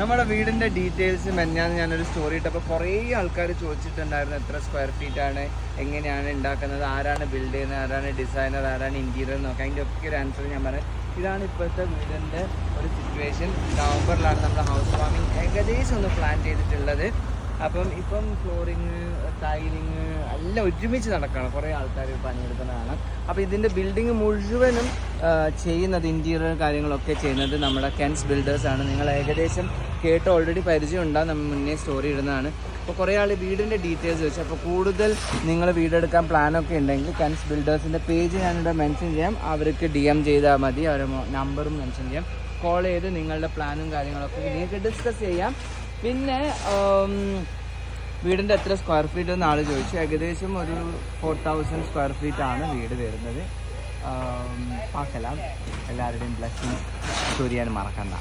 നമ്മുടെ വീടിന്റെ ഡീറ്റെയിൽസ് മെഞ്ഞാന്ന് ഞാനൊരു സ്റ്റോറി ഇട്ടപ്പോൾ കുറേ ആൾക്കാർ ചോദിച്ചിട്ടുണ്ടായിരുന്നു എത്ര സ്ക്വയർ ഫീറ്റ് ആണ് എങ്ങനെയാണ് ഉണ്ടാക്കുന്നത് ആരാണ് ബിൽഡ് ചെയ്യുന്നത് ആരാണ് ഡിസൈനർ ആരാണ് ഇന്റീരിയർ എന്നൊക്കെ അതിന്റെ ഒക്കെ ഒരു ആൻസർ ഞാൻ പറയാം ഇതാണ് ഇപ്പോഴത്തെ വീടിന്റെ ഒരു സിറ്റുവേഷൻ നവംബറിലാണ് നമ്മുടെ ഹൗസ് വാമിങ് ഏകദേശം ഒന്ന് പ്ലാൻ ചെയ്തിട്ടുള്ളത്. അപ്പം ഇപ്പം ഫ്ലോറിങ് ടൈലിങ് എല്ലാം ഒരുമിച്ച് നടക്കുകയാണ് കുറേ ആൾക്കാർ പണിയെടുക്കുന്നതാണ് അപ്പോൾ ഇതിന്റെ ബിൽഡിംഗ് മുഴുവനും ചെയ്യുന്നത് ഇന്റീരിയർ കാര്യങ്ങളൊക്കെ ചെയ്യുന്നത് നമ്മുടെ കെൻസ് ബിൽഡേഴ്സ് ആണ്. നിങ്ങൾ ഏകദേശം കേട്ട് ഓൾറെഡി പരിചയം ഉണ്ടാകും നമ്മൾ മുന്നേ സ്റ്റോറി ഇടുന്നതാണ്. അപ്പോൾ കുറേ ആൾ വീടിന്റെ ഡീറ്റെയിൽസ് വെച്ചു. അപ്പോൾ കൂടുതൽ നിങ്ങൾ വീടെടുക്കാൻ പ്ലാനൊക്കെ ഉണ്ടെങ്കിൽ കെൻസ് ബിൽഡേഴ്സിന്റെ പേജ് ഞാനിവിടെ മെൻഷൻ ചെയ്യാം. അവർക്ക് ഡി എം ചെയ്താൽ മതി. അവരുടെ നമ്പറും മെൻഷൻ ചെയ്യാം. കോൾ ചെയ്ത് നിങ്ങളുടെ പ്ലാനും കാര്യങ്ങളൊക്കെ നിങ്ങൾക്ക് ഡിസ്കസ് ചെയ്യാം. പിന്നെ വീടിന്റെ എത്ര സ്ക്വയർ ഫീറ്റ് എന്ന് ആൾ ചോദിച്ചു. ഏകദേശം ഒരു ഫോർ തൗസൻഡ് സ്ക്വയർ ഫീറ്റ് ആണ് വീട് വരുന്നത്. പാക്കലാം എല്ലാവരുടെയും ബ്ലെസ്സിങ് ചൊരിയാൻ മറക്കണ്ട.